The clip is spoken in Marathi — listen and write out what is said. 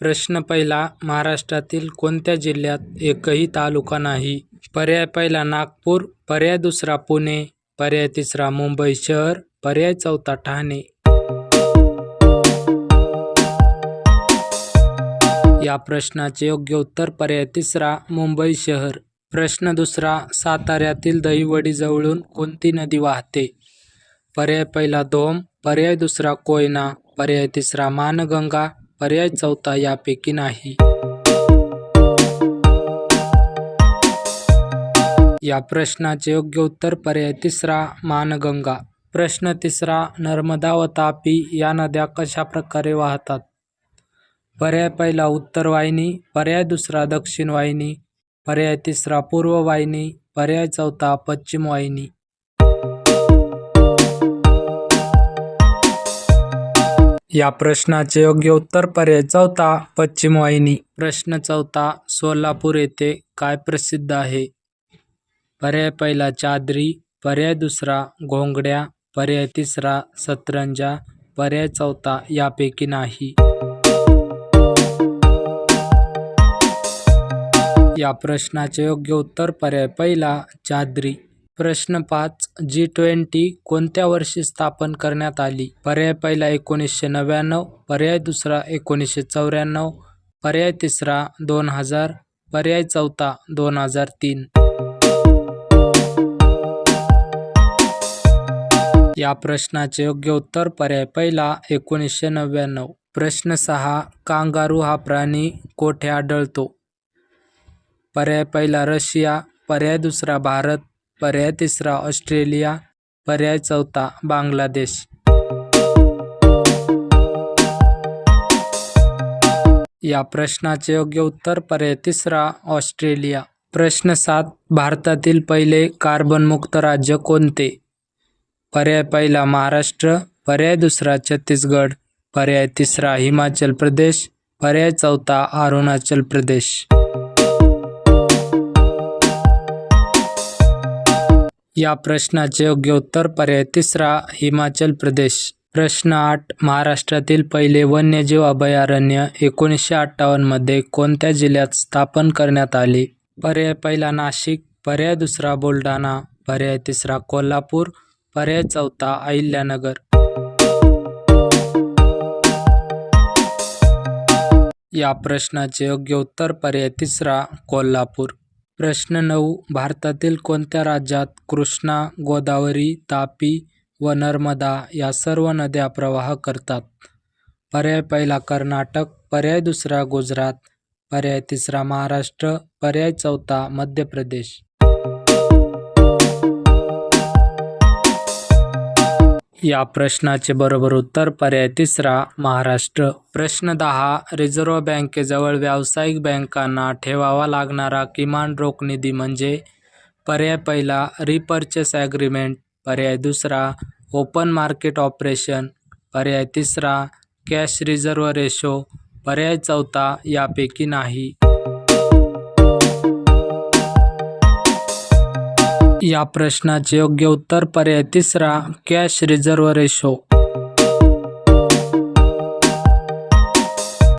प्रश्न पहिला महाराष्ट्रातील कोणत्या जिल्ह्यात एकही तालुका नाही? पर्याय पहिला नागपूर पर्याय दुसरा पुणे पर्याय तिसरा मुंबई शहर पर्याय चौथा ठाणे. या प्रश्नाचे योग्य उत्तर पर्याय तिसरा मुंबई शहर. प्रश्न दुसरा साताऱ्यातील दहिवडी जवळून कोणती नदी वाहते? पर्याय पहिला धोम पर्याय दुसरा कोयना पर्याय तिसरा मानगंगा पर्याय चौथा यापैकी नाही. या प्रश्नाचे योग्य उत्तर पर्याय तिसरा मानगंगा. प्रश्न तिसरा नर्मदा व तापी या नद्या कशा प्रकारे वाहतात? पर्याय पहिला उत्तर वाहिनी. पर्याय दुसरा दक्षिण वाहिनी. पर्याय तिसरा पूर्व वाहिनी. पर्याय चौथा पश्चिम वाहिनी. या प्रश्नाचे योग्य उत्तर पर्याय चौथा पश्चिम वाहिनी प्रश्न चौथा सोलापूर येथे काय प्रसिद्ध आहे? पर्याय पहिला चादरी. पर्याय दुसरा घोंगड्या. पर्याय तिसरा सतरंजा. पर्याय चौथा यापैकी नाही. या प्रश्नाचे योग्य उत्तर पर्याय पहिला चादरी. प्रश्न पाच जी ट्वेंटी कोणत्या वर्षी स्थापन करण्यात आली? पर्याय पहिला एकोणीसशे नव्याण्णव पर्याय दुसरा एकोणीसशे चौऱ्याण्णव पर्याय तिसरा दोन हजार पर्याय चौथा दोन हजार तीन. या प्रश्नाचे योग्य उत्तर पर्याय पहिला एकोणीसशे नव्याण्णव. प्रश्न सहा कांगारू हा प्राणी कोठे आढळतो? पर्याय पहिला रशिया पर्याय दुसरा भारत पर्याय तिसरा ऑस्ट्रेलिया. पर्याय चौथा बांगलादेश. या प्रश्नाचे योग्य उत्तर पर्याय तिसरा ऑस्ट्रेलिया. प्रश्न सात भारतातील पहिले कार्बनमुक्त राज्य कोणते? पर्याय पहिला महाराष्ट्र. पर्याय दुसरा छत्तीसगड. पर्याय तिसरा हिमाचल प्रदेश. पर्याय चौथा अरुणाचल प्रदेश. या प्रश्नाचे योग्य उत्तर पर्याय तिसरा हिमाचल प्रदेश. प्रश्न आठ महाराष्ट्रातील पहिले वन्यजीव अभयारण्य एकोणीसशे अठ्ठावन्नमध्ये कोणत्या जिल्ह्यात स्थापन करण्यात आले? पर्याय पहिला नाशिक. पर्याय दुसरा बुलढाणा. पर्याय तिसरा कोल्हापूर. पर्याय चौथा अहिल्यानगर. या प्रश्नाचे योग्य उत्तर पर्याय तिसरा कोल्हापूर. प्रश्न नऊ. भारतातील कोणत्या राज्यात कृष्णा गोदावरी तापी व नर्मदा या सर्व नद्या प्रवाह करतात? पर्याय पहिला कर्नाटक पर्याय दुसरा गुजरात पर्याय तिसरा महाराष्ट्र पर्याय चौथा मध्य प्रदेश. या प्रश्नाचे बरोबर उत्तर पर्याय तिसरा महाराष्ट्र. प्रश्न दहा रिझर्व्ह बँकेजवळ व्यावसायिक बँकांना ठेवावा लागणारा किमान रोख निधी म्हणजे? पर्याय पहिला रिपर्चेस ॲग्रीमेंट पर्याय दुसरा ओपन मार्केट ऑपरेशन पर्याय तिसरा कॅश रिझर्व्ह रेशो पर्याय चौथा यापैकी नाही. या प्रश्नाचे योग्य उत्तर पर्याय तिसरा कॅश रिझर्व्ह रेशो.